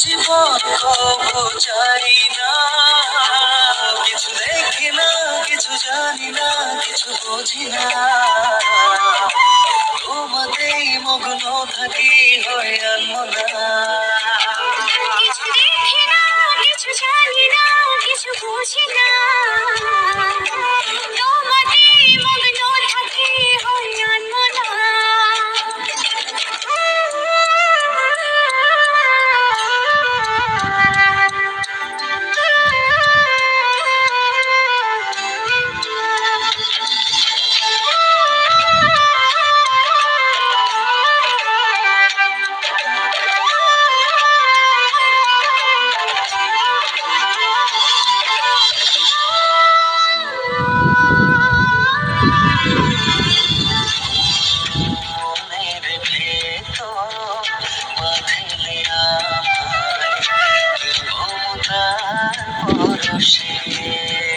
জীবন কবু চাই না কিছু দেখি না, কিছু জানি না, কিছু বুঝি না। তোমাতেই মগ্ন থাকি, হয়ে আনমনা কিছু দেখি না, কিছু জানি না, কিছু বুঝি না। আমায় মমতার পরশে